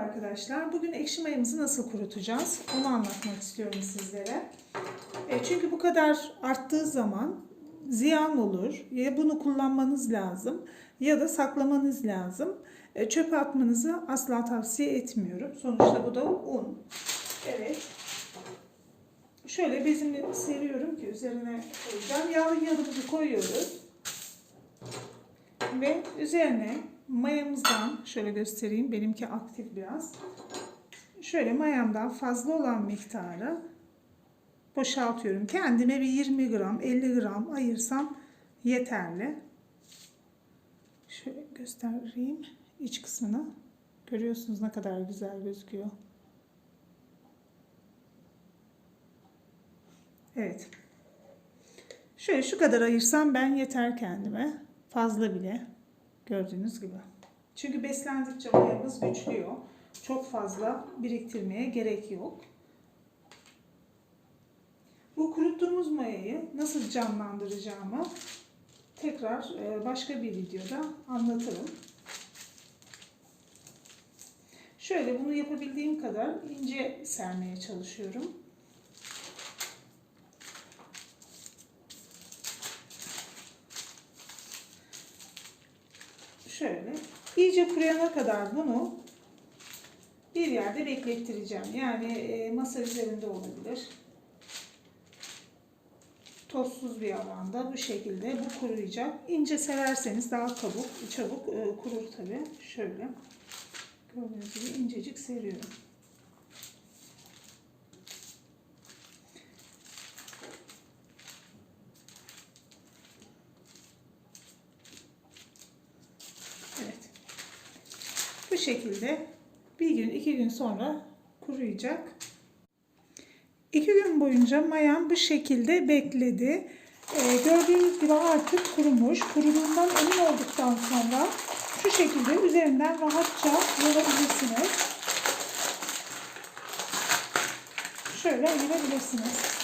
arkadaşlar. Bugün ekşi mayamızı nasıl kurutacağız? Onu anlatmak istiyorum sizlere. E, çünkü bu kadar arttığı zaman ziyan olur. Ya bunu kullanmanız lazım ya da saklamanız lazım. E, çöpe atmanızı asla tavsiye etmiyorum. Sonuçta bu da un. Evet. Şöyle bezimi seriyorum ki üzerine koyacağım. Yağlı yağımızı koyuyoruz. Ve üzerine mayamızdan şöyle göstereyim. Benimki aktif biraz. Şöyle mayamdan fazla olan miktarı boşaltıyorum. Kendime bir 20 gram, 50 gram ayırsam yeterli. Şöyle göstereyim iç kısmını. Görüyorsunuz ne kadar güzel gözüküyor. Evet. Şöyle şu kadar ayırsam ben yeter kendime. Fazla bile. Gördüğünüz gibi. Çünkü beslendikçe mayamız güçlüyor. Çok fazla biriktirmeye gerek yok. Bu kuruttuğumuz mayayı nasıl canlandıracağımı tekrar e, başka bir videoda anlatırım. Şöyle bunu yapabildiğim kadar ince sermeye çalışıyorum. Şöyle iyice kuruyana kadar bunu bir yerde beklettireceğim. Yani e, masa üzerinde olabilir. Tozsuz bir alanda bu şekilde bu kuruyacak. İnce severseniz daha kabuk, çabuk e, kurur tabi. Şöyle gördüğünüz gibi incecik seriyorum. Evet. Bu şekilde bir gün iki gün sonra kuruyacak. İki gün boyunca mayam bu şekilde bekledi. Ee, gördüğünüz gibi artık kurumuş. Kuruduğundan emin olduktan sonra şu şekilde üzerinden rahatça yorabilirsiniz. Şöyle ayırabilirsiniz.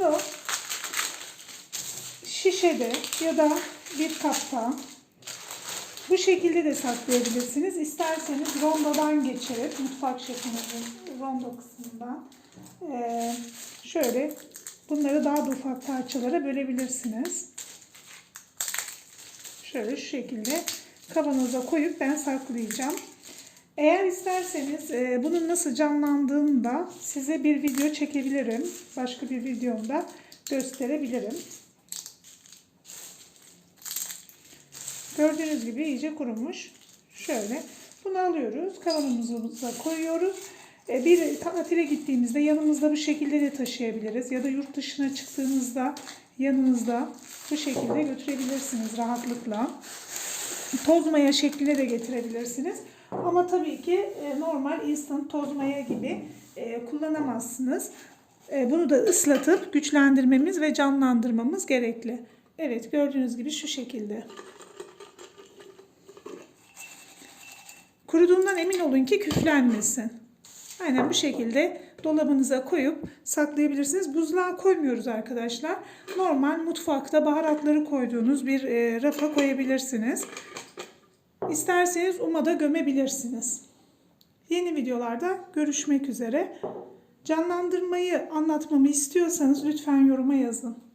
Bunu şişede ya da bir kapta bu şekilde de saklayabilirsiniz. İsterseniz rondodan geçirip mutfak şefinizin rondo kısmından eee, şöyle bunları daha da ufak parçalara bölebilirsiniz. Şöyle şu şekilde kavanoza koyup ben saklayacağım. Eğer isterseniz e, bunun nasıl canlandığını da size bir video çekebilirim. Başka bir videomda gösterebilirim. Gördüğünüz gibi iyice kurumuş. Şöyle bunu alıyoruz. Kavanozumuza koyuyoruz. E, bir tatile gittiğimizde yanımızda bu şekilde de taşıyabiliriz. Ya da yurt dışına çıktığınızda yanınızda bu şekilde götürebilirsiniz rahatlıkla. Toz maya şekline de getirebilirsiniz. Ama tabii ki e, normal instant toz maya gibi e, kullanamazsınız. E, Bunu da ıslatıp güçlendirmemiz ve canlandırmamız gerekli. Evet gördüğünüz gibi şu şekilde. Kuruduğundan emin olun ki küflenmesin. Aynen bu şekilde dolabınıza koyup saklayabilirsiniz. Buzluğa koymuyoruz arkadaşlar. Normal mutfakta baharatları koyduğunuz bir e, rafa koyabilirsiniz. İsterseniz umada gömebilirsiniz. Yeni videolarda görüşmek üzere. Canlandırmayı anlatmamı istiyorsanız lütfen yoruma yazın.